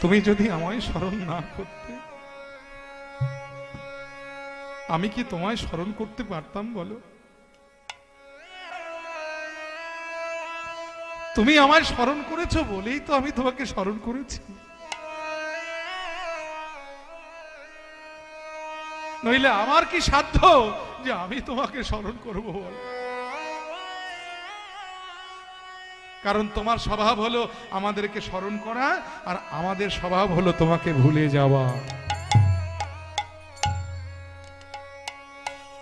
তুমি যদি আমায় স্মরণ না করতে, আমি কি তোমায় স্মরণ করতে পারতাম বলো? তুমি আমায় স্মরণ করেছ বলেই তো আমি তোমাকে স্মরণ করেছি। নইলে আমার কি সাধ্য যে আমি তোমাকে স্মরণ করব বল? কারণ তোমার স্বভাব হলো আমাদেরকে স্মরণ করা আর আমাদের স্বভাব হলো তোমাকে ভুলে যাওয়া।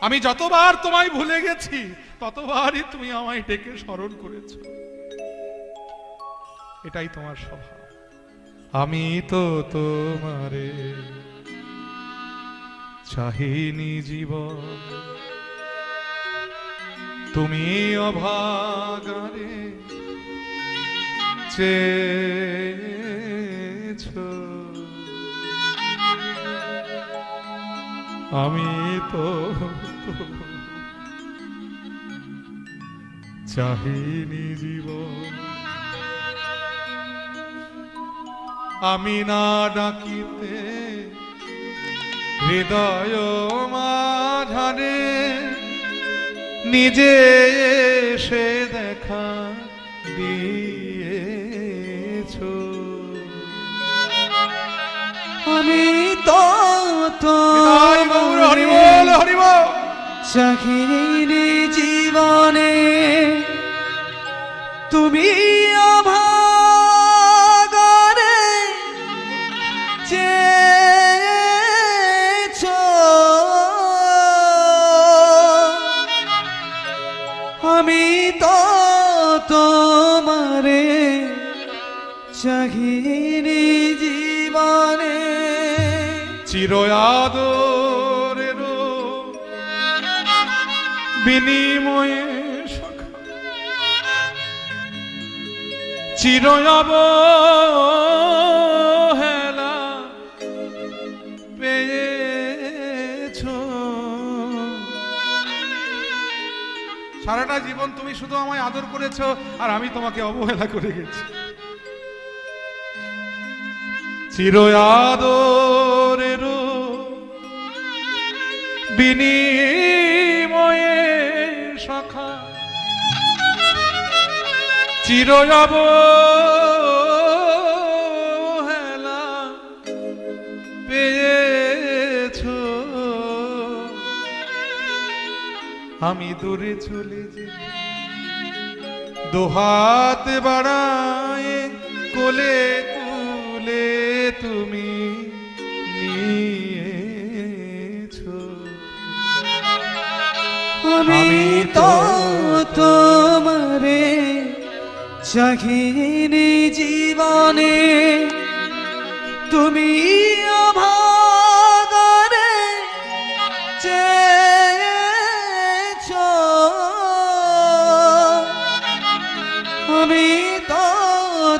আমি যতবার তোমায় ভুলে গেছি, ততবারই তুমি আমায় ডেকে স্মরণ করেছ। এটাই তোমার স্বভাব। আমি তো তোমারে চাহিনি জীবন। তুমি অভাগারে চেয়েছ। আমি তো চাহিনি জীবন। আমি না ডাকিতে হৃদয় মাঝারে নিজে এসে দেখা দিয়েছ আমি তো হরি গৌর হরি বল হরি বল চাহিনি জীবনে তুমি অভাগরে চেয়েছ। আমি তো তোমারে চাহিনি চিরয়াদরের বিনিময়ে সখা। চিরয়াব হেলা পেয়েছ। সারাটা জীবন তুমি শুধু আমায় আদর করেছ, আর আমি তোমাকে অবহেলা করে গেছি। চিরয়াদরের বিনিময়ে চিরয়াব হেলা পেয়েছ। আমি দূরে চলে যে দোহাত বাড়ায় কোলে কুলে তুমি। আমি তো তোমারে চাহিনি জীবনে। তুমি অভাগরে চেয়েছ। আমি তো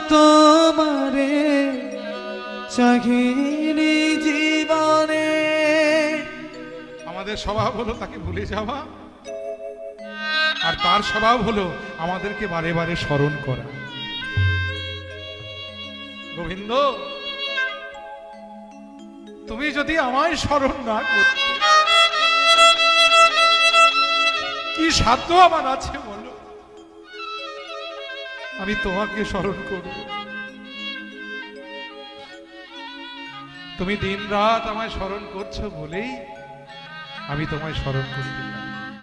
তোমারে চাহিনি জীবনে। আমাদের স্বভাব হলো তাকে ভুলে যাওয়া। আর তার স্বভাব হলো আমাদেরকে বারে বারে স্মরণ করা। গোবিন্দ, তুমি যদি আমায় স্মরণ না কি সাধ্য আমার আছে বলো? আমি তোমাকে স্মরণ করব। তুমি দিন রাত আমায় স্মরণ করছ বলেই আমি তোমায় স্মরণ করতে